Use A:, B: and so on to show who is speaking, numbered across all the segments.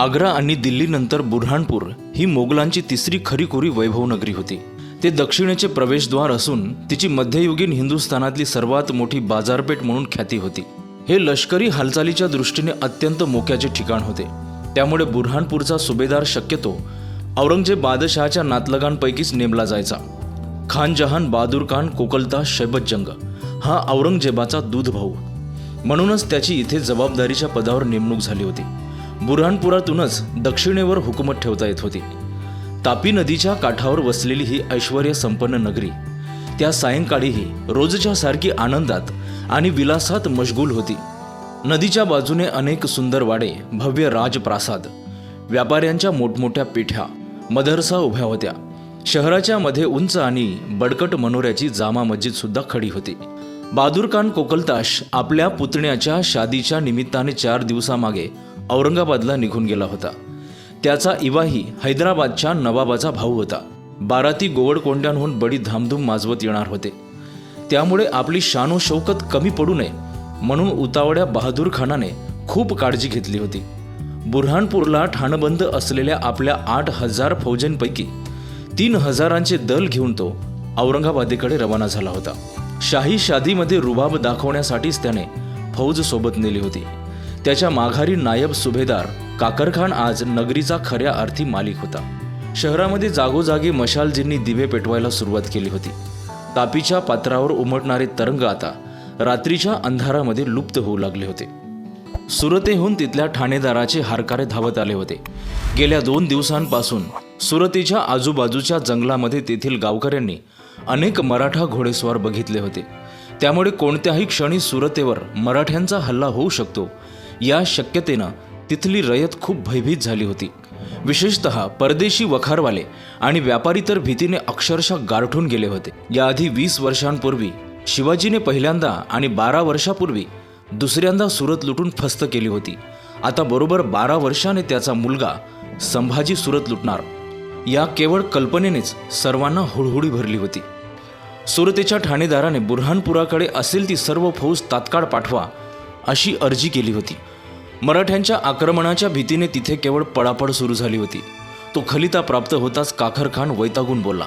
A: आग्रा आणि दिल्लीनंतर बुऱ्हाणपूर ही मोगलांची तिसरी खरीखुरी वैभव नगरी होती. ते दक्षिणेचे प्रवेशद्वार असून तिची मध्ययुगीन हिंदुस्थानातली सर्वात मोठी बाजारपेठ म्हणून ख्याती होती. हे लष्करी हालचालीच्या दृष्टीने अत्यंत मोक्याचे ठिकाण होते. त्यामुळे बुऱ्हाणपूरचा सुभेदार शक्यतो औरंगजेब बादशहाच्या नातलगांपैकीच नेमला जायचा. खानजहान बहादूर खान कोकलता शैबतजंग हा औरंगजेबाचा दूध भाऊ म्हणूनच त्याची इथे जबाबदारीच्या पदावर नेमणूक झाली होती. बुऱ्हाणपुरातूनच दक्षिणेवर हुकूमत ठेवता येत होती. तापी नदीच्या काठावर वसलेली ही ऐश्वर संपन्न नगरी त्या सायंकाळीही रोजच्या सारखी आनंदात आणि विलासात मशगूल होती. नदीच्या बाजूने अनेक सुंदर वाडे भव्य राजप्रासाद व्यापाऱ्यांच्या मोठमोठ्या पिठ्या मदरसा उभ्या होत्या. शहराच्या मध्ये उंच आणि बडकट मनोऱ्याची जामा मस्जिद सुद्धा खडी होती. बहादूर खान कोकलताश आपल्या पुतण्याच्या शादीच्या निमित्ताने चार दिवसामागे औरंगाबादला निघून गेला होता. त्याचा इवाही हैदराबादच्या नवाबाचा भाऊ होता. बाराती गोवडकोंड्यांहून बडी धामधूम माजवत येणार होते. त्यामुळे आपली शानो शौकत कमी पडू नये म्हणून उतावड्या बहादूर खानाने खूप काळजी घेतली होती. बुरहानपूरला ठाणबंद असलेल्या आपल्या आठ हजार फौजांपैकी तीन हजारांचे दल घेऊन तो औरंगाबादेकडे रवाना झाला होता. शाही शादीमध्ये रुबाब दाखवण्यासाठीच त्याने फौज सोबत नेली होती. त्याच्या माघारी नायब सुभेदार काकरखान आज नगरीचा खऱ्या अर्थी मालिक होता. शहरामध्ये जागोजागी मशालजींनी दिवे पेटवायला सुरुवात केली होती. तापीच्या पात्रावर उमटणारे तरंग आता रात्रीच्या अंधारामध्ये लुप्त होऊ लागले होते. सुरतेहून तिथल्या ठाणेदाराचे हारकारे धावत आले होते. गेल्या दोन दिवसांपासून सुरतेच्या आजूबाजूच्या जंगलामध्ये तेथील गावकऱ्यांनी अनेक मराठा घोडेस्वार बघितले होते. त्यामुळे कोणत्याही क्षणी सुरतेवर मराठ्यांचा हल्ला होऊ शकतो या शक्यतेनं तिथली रयत खूप भयभीत झाली होती. विशेषतः परदेशी वखारवाले आणि व्यापारी तर भीतीने अक्षरशः गारठून गेले होते. याआधी वीस वर्षांपूर्वी शिवाजीने पहिल्यांदा आणि बारा वर्षापूर्वी दुसऱ्यांदा सुरत लुटून फस्त केली होती. आता बरोबर बारा वर्षाने त्याचा मुलगा संभाजी सुरत लुटणार. या केवळ कल्पनेनेच सर्वांना हुळहुळी भरली होती. सुरतेच्या ठाणेदाराने बुरहानपुराकडे असेल ती सर्व फौज तात्काळ पाठवा अशी अर्जी केली होती. मराठ्यांच्या आक्रमणाच्या भीतीने तिथे केवळ पळापळ सुरू झाली होती. तो खलिता प्राप्त होताच काखर खान वैतागून बोलला.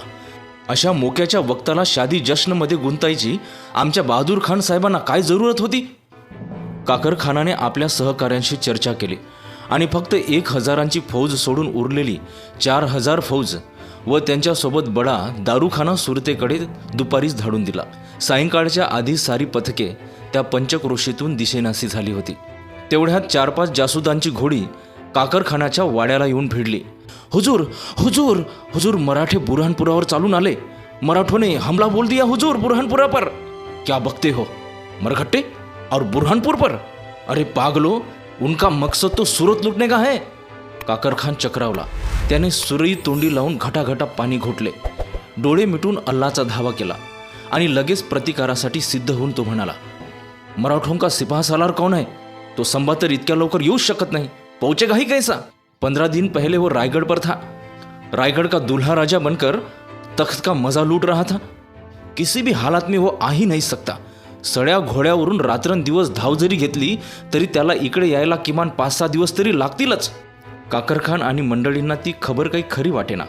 A: अशा मोक्याच्या वक्ताला शादी जश्नमध्ये गुंतायची आमच्या बहादूर खान साहेबांना काय जरूरत होती? काकर खानाने आपल्या सहकाऱ्यांशी चर्चा केली आणि फक्त एक हजारांची फौज सोडून उरलेली चार हजार फौज व त्यांच्यासोबत बडा दारूखाना सुरतेकडे दुपारीच धाडून दिला. सायंकाळच्या आधी सारी पथके त्या पंचक्रोशीतून दिशेनासी झाली होती. तेवढ्यात चार पाच जासुदांची घोडी काकरखानाच्या वाड्याला येऊन भिडली. हुजूर हुजूर हुजूर मराठे बुरहानपुरावर चालून आले. मराठोने हमला बोल दिया हुजूर बुरहानपुरा पर क्या बघते हो? मरघट्टे? और बुरहानपुर पर? अरे पागलो उनका मकसद तो सुरत लुटने का है. काकरखान चक्रावला. त्याने सुरई तोंडी लावून घटाघटा पाणी घोटले. डोळे मिटून अल्लाचा धावा केला आणि लगेच प्रतिकारासाठी सिद्ध होऊन तो म्हणाला मराठों का सिपाह सालार कौन है? तो संभा तर इतक्या लवकर येऊच शकत नाही. पहुंचेगा ही कैसा? पंद्रह दिन पहले वो रायगढ़ पर था. रायगढ़ का दूल्हा राजा बनकर तख्त का मजा लूट रहा था. किसी भी हालात में वो आ ही नहीं सकता. सड्या घोड्यावरून रात्रंदिवस धाव जरी घेतली तरी त्याला इकडे यायला किमान पाच सहा दिवस तरी लागतीलच. काकरखान आणि मंडळींना ती खबर काही खरी वाटेना.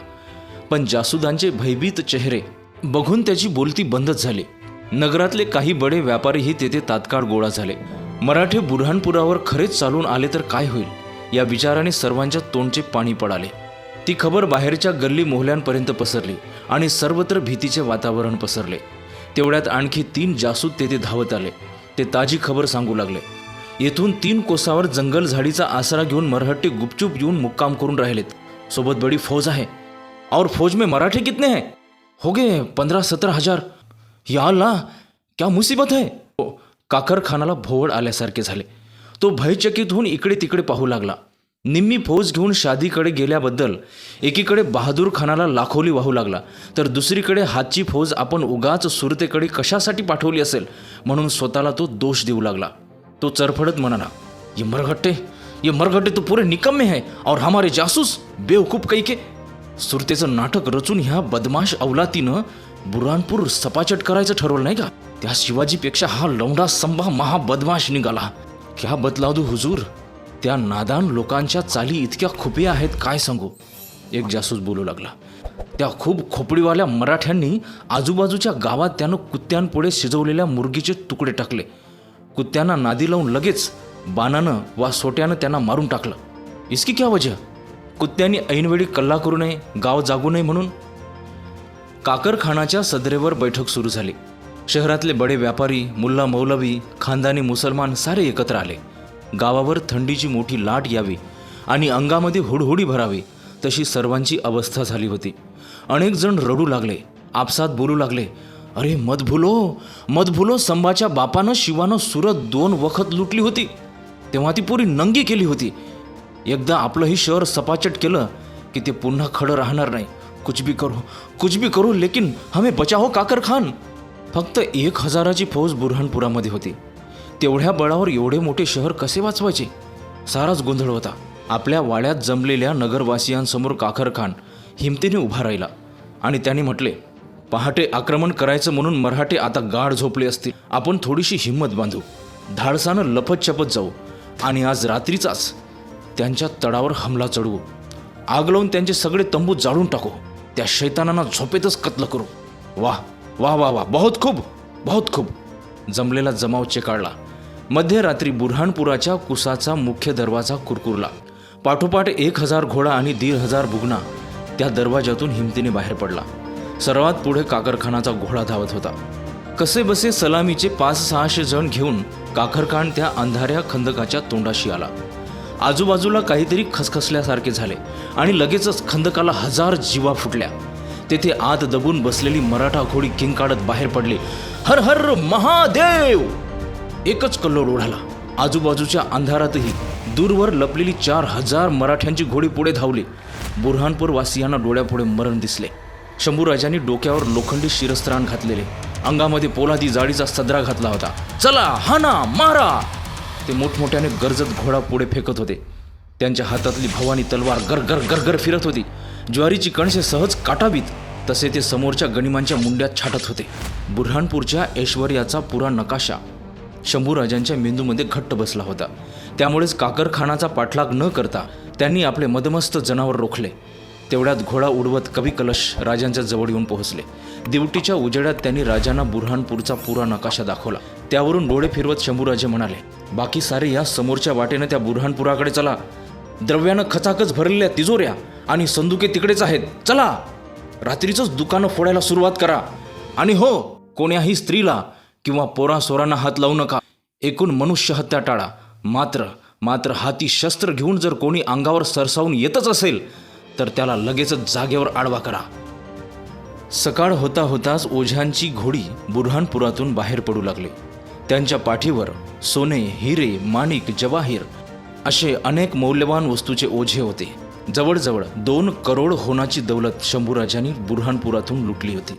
A: पण जासुदांचे भयभीत चेहरे बघून त्याची बोलती बंदच झाली. नगरातले काही बडे व्यापारीही तेथे तात्काळ गोळा झाले. मराठे बुऱ्हाणपुरावर खरेच चालून आले तर काय होईल? या विचाराने सर्वांच्या तोंडचे पाणी पडाले. ती खबर बाहेरच्या गल्ली मोहल्यांपर्यंत पसरली आणि सर्वत्र भीतीचे वातावरण पसरले. तेवढ्यात आणखी तीन जासूद तेथे धावत आले. ते ताजी खबर सांगू लागले. येथून तीन कोसावर जंगल झाडीचा आसरा घेऊन मरहट्टे गुपचूप येऊन मुक्काम करून राहिलेत. सोबत बडी फौज आहे. और फौज में मराठे कितने हैं? हो गए पंधरा सतरा हजार. या अल्लाह क्या मुसीबत है? काकरखानाला भोवड भोवळ आल्यासारखे झाले. तो भयचकित होऊन इकडे तिकडे पाहू लागला. निम्मी फौज घेऊन शादीकडे गेल्याबद्दल एकीकडे बहादूर खानाला लाखोली वाहू लागला. तर दुसरीकडे हातची फौज आपण उगाच सुरतेकडे कशासाठी पाठवली असेल म्हणून स्वतःला तो दोष देऊ लागला. तो चरफडत म्हणाला ये मरघट्टे ये मरघट्टे तो पुरे निकम्मे है और हमारे जासूस बेवकूफ कैके. सुरतेचं नाटक रचून ह्या बदमाश अवलातीनं बुरानपूर सपाचट करायचं ठरवलं नाही का? त्या शिवाजीपेक्षा हा लवंडा संभा महाबदमाश निघाला. क्या बदलावदू हुजूर? त्या नादान लोकांच्या चाली इतक्या खुपिया आहेत काय सांगू? एक जासूस बोलू लागला. त्या खूप खोपडीवाल्या मराठ्यांनी आजूबाजूच्या गावात त्यानं कुत्त्यांपुढे शिजवलेल्या मुर्गीचे तुकडे टाकले. कुत्त्यांना नादी लावून लगेच बाणानं वा सोट्यानं त्यांना मारून टाकलं. इसकी क्या वजह? कुत्त्यांनी ऐनवेळी कल्ला करू नये गाव जागू नये म्हणून काकरखानाच्या सदरेवर बैठक सुरू झाली. शहरातले बडे व्यापारी मुल्ला मौलवी खानदानी मुसलमान सारे एकत्र आले. गावावर थंडीची मोठी लाट यावी आणि अंगामध्ये हुडहुडी भरावी तशी सर्वांची अवस्था झाली होती. अनेक जण रडू लागले आपसात बोलू लागले अरे मत भुलो मत भुलो संभाच्या बापानं शिवानं सुरत दोन वखत लुटली होती. तेव्हा ती पुरी नंगी केली होती. एकदा आपलं ही शहर सपाचट केलं की ते पुन्हा खडं राहणार नाही. कुछ भी करू कुछ भी करू लेकिन हमें बचाओ काकर खान। फक्त एक हजाराची फौज बुरहानपुरामध्ये होती. तेवढ्या बळावर एवढे मोठे शहर कसे वाचवायचे? साराच गोंधळ होता. आपल्या वाड्यात जमलेल्या नगरवासियांसमोर काखर खान हिमतीने उभा राहिला आणि त्याने म्हटले पहाटे आक्रमण करायचं म्हणून मराठे आता गाढ झोपले असतील. आपण थोडीशी हिंमत बांधू. धाडसानं लपत छपत जाऊ आणि आज रात्रीचाच त्यांच्या तडावर हमला चढवू. आग लावून त्यांचे सगळे तंबू जाळून टाकू. त्या शैतानांना झोपेतच कत्ल करू. वाह वाह वाह वाह बहुत खूप बहुत खूप. जमलेला जमाव चेकाळला मध्यरात्री बुरहानपुराच्या कुसाचा मुख्य दरवाजा कुरकुरला. पाठोपाठ एक हजार घोडा आणि दीड हजार बुगना त्या दरवाजातून हिमतीने बाहेर पडला. सर्वात पुढे काकरखानाचा घोडा धावत होता. कसे बसे सलामीचे पाच सहाशे जण घेऊन काकरखान त्या अंधाऱ्या खंदकाच्या तोंडाशी आला. आजूबाजूला काहीतरी खसखसल्यासारखे झाले आणि लगेचच खंदकाला हजार जीवा फुटल्या. तेथे आत दबून बसलेली मराठा घोडी किंग काढत बाहेर पडली. हर हर महादेव! एकच कल्लोळ उडाला. आजूबाजूच्या अंधारातही दूरवर लपलेली चार हजार मराठ्यांची घोडी पुढे धावली. बुरहानपूर वासियांना डोळ्यापुढे मरण दिसले. शंभूराजांनी डोक्यावर लोखंडी शिरस्त्राण घातलेले. अंगामध्ये पोलादी जाळीचा सदरा घातला होता. चला हाना मारा! ते मोठमोठ्याने गरजत घोडा पुढे फेकत होते. त्यांच्या हातातली भवानी तलवार गरगर गरगर फिरत होती. ज्वारीची कणसे सहज काटावीत तसे ते समोरच्या गणिमांच्या मुंड्यात छाटत होते. बुऱ्हाणपूरच्या ऐश्वर्याचा पुरा नकाशा शंभूराजांच्या मेंदूमध्ये घट्ट बसला होता. त्यामुळेच काकरखानाचा पाठलाग न करता त्यांनी आपले मदमस्त जनावर रोखले. तेवढ्यात घोडा उडवत कवी कलश राजांच्या जवळ येऊन पोहोचले. दिवटीच्या उजेड्यात त्यांनी राजांना बुरहानपूरचा पुरा नकाशा दाखवला. त्यावरून डोळे फिरवत शंभूराजे म्हणाले बाकी सारे या समोरच्या वाटेनं त्या बुरहानपुराकडे चला. द्रव्यानं खचाखच भरलेल्या तिजोऱ्या आणि संदुके तिकडेच आहेत. चला. रात्रीचंच दुकानं फोडायला सुरुवात करा. आणि हो कोण्याही स्त्रीला किंवा पोरासोरांना हात लावू नका. एकूण मनुष्य हत्या टाळा. मात्र मात्र हाती शस्त्र घेऊन जर कोणी अंगावर सरसावून येतच असेल तर त्याला लगेचच जागेवर आडवा करा. सकाळ होता होताच ओझ्यांची घोडी बुरहानपुरातून बाहेर पडू लागली. त्यांच्या पाठीवर सोने हिरे माणिक जवाहीर असे अनेक मौल्यवान वस्तूचे ओझे होते. जवळजवळ दोन करोड होनाची दौलत शंभूराजांनी बुरहानपुरातून लुटली होती.